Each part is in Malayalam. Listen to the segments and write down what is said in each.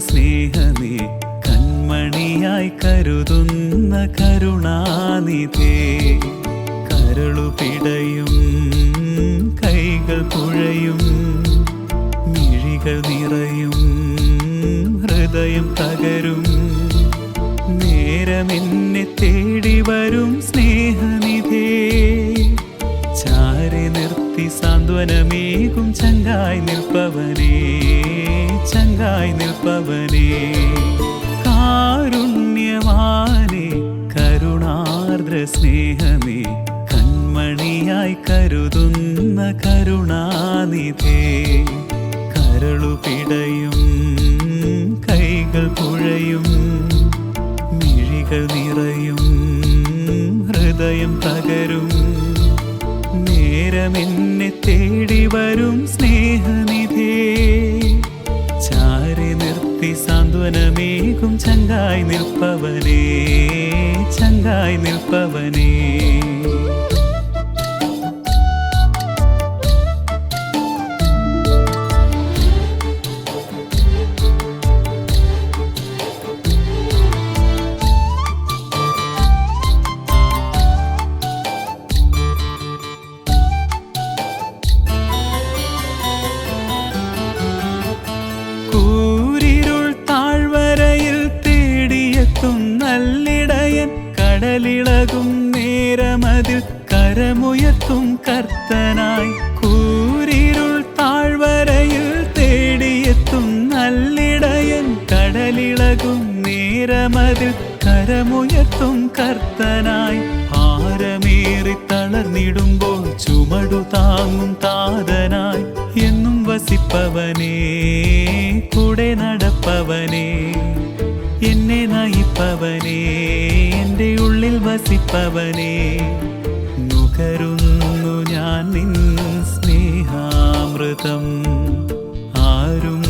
സ്നേഹമേ കൺമണിയായി കരുതുന്ന കരുണാനിധേ കരളു പിടയും കൈകൾ പുഴയും മിഴികൾ നിറയും ഹൃദയം തകരും. നേരമെന്നെ തേടി വരും സ്നേഹനിധേ ചാരി നിർത്തി സാന്ത്വനമേകും ചങ്കായി നിൽപ്പവനേ ചങ്കായി നിൽപ്പ നിൽപ്പവനേ കാരുണ്യവാനേ കരുണാർദ്ര സ്നേഹമേ കൺമണിയായി കരുതുന്ന കരുണാനിധേ കരളു പിടയും കൈകൾ പുഴയും മിഴികൾ നിറയും ഹൃദയം തകരും നേരമെന്നെ തേടി വരും സ്നേഹനിധേ സാന്ത്വനമേകും ചങ്കായി നിൽപ്പവനേ ചങ്കായി നിൽപ്പവനേ കടലിളകും നേരമതിൽ കരമുയർത്തും കർത്തനായി. കൂരിരുൾ താഴ്വരയിൽ തേടിയെത്തും നല്ലിടയൻ കടലിളകും നേരമതിൽ കരമുയർത്തും കർത്തനായി. ഭാരമേറി തളർന്നിടുമ്പോൾ ചുമടു താങ്ങും താതനായി. എന്നും വസിപ്പവനേ കൂടെ നടപ്പവനേ. എന്നെ നയിപ്പവനേ എന്റെ ഉള്ളിൽ വസിപ്പവനേ. നുകരുന്നു ഞാൻ നിൻ സ്നേഹാമൃതം. ആരും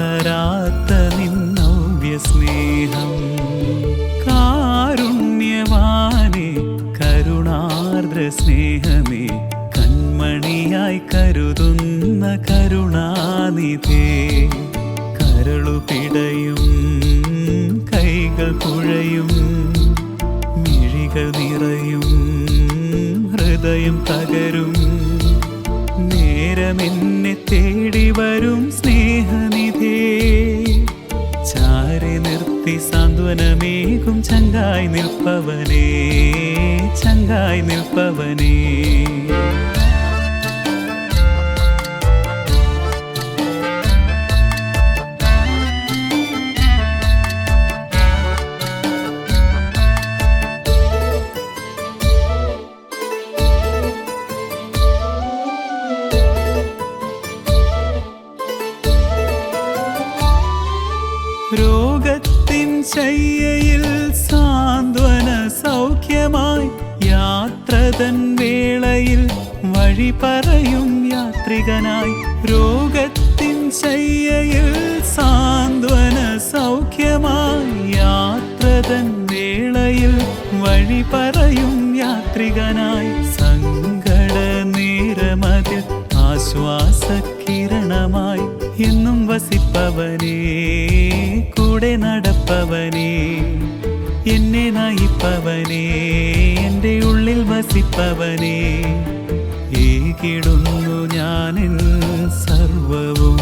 തരാത്ത നിന്നവ്യ സ്നേഹം കാരുണ്യവാനേ കരുണാർദ്ര സ്നേഹമേ കൺമണിയായി കരുതുന്ന കരുണാനിധേ. കരളു പിടയും കൈകൾ പുഴയും മിഴികൾ നിറയും ഹൃദയം തകരും. നേരമെന്നെ തേടി വരും സ്നേഹനിധേ. ചാരി നിർത്തി സാന്ത്വനമേകും ചങ്കായി നിൽപ്പവനേ ചങ്കായി നിൽപ്പവനേ. രോഗത്തിൻ ശയ്യയിൽ സാന്ത്വന സൗഖ്യമായി യാത്രതൻ വേളയിൽ വഴി പറയും യാത്രികനായി. രോഗത്തിൻ ശയ്യയിൽ സാന്ത്വന സൗഖ്യമായി യാത്രതൻ വേളയിൽ വഴി പറയും യാത്രികനായി. സങ്കട നേരമതിൽ ആശ്വാസകിരണമായി എന്നും വസിപ്പവനേ കൂടെ നടപ്പവനേ എന്നെ നയിപ്പവനേ എന്റെ ഉള്ളിൽ വസിപ്പവനേ. ഏകിടുന്നു ഞാൻ സർവവും.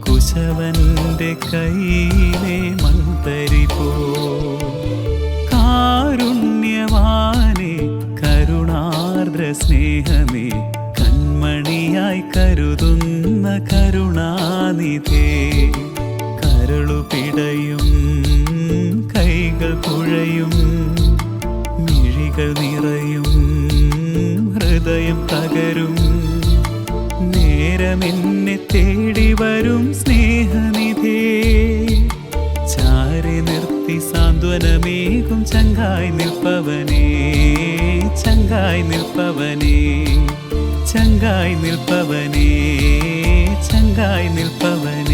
കുശവന്റെ കയ്യിലെ മൺതരി പോ. കരുണാർദ്ര സ്നേഹമേ കൺമണിയായി കരുതുന്ന. കരുണാനിധേ കരളു പിടയും കൈകൾ പുഴയും മിഴികൾ നിറയും ഹൃദയം തകരും. നേരമെന്നെ തേടി വരും സ്നേഹനിധേ. ചാരി നിർത്തി സാന്ത്വനമേകും ചങ്കായി നിൽപ്പവനേ ചങ്കായി നിൽപ്പവനേ ചങ്കായി നിൽപ്പവനേ. ചങ്കായി നിൽപ്പവനേ.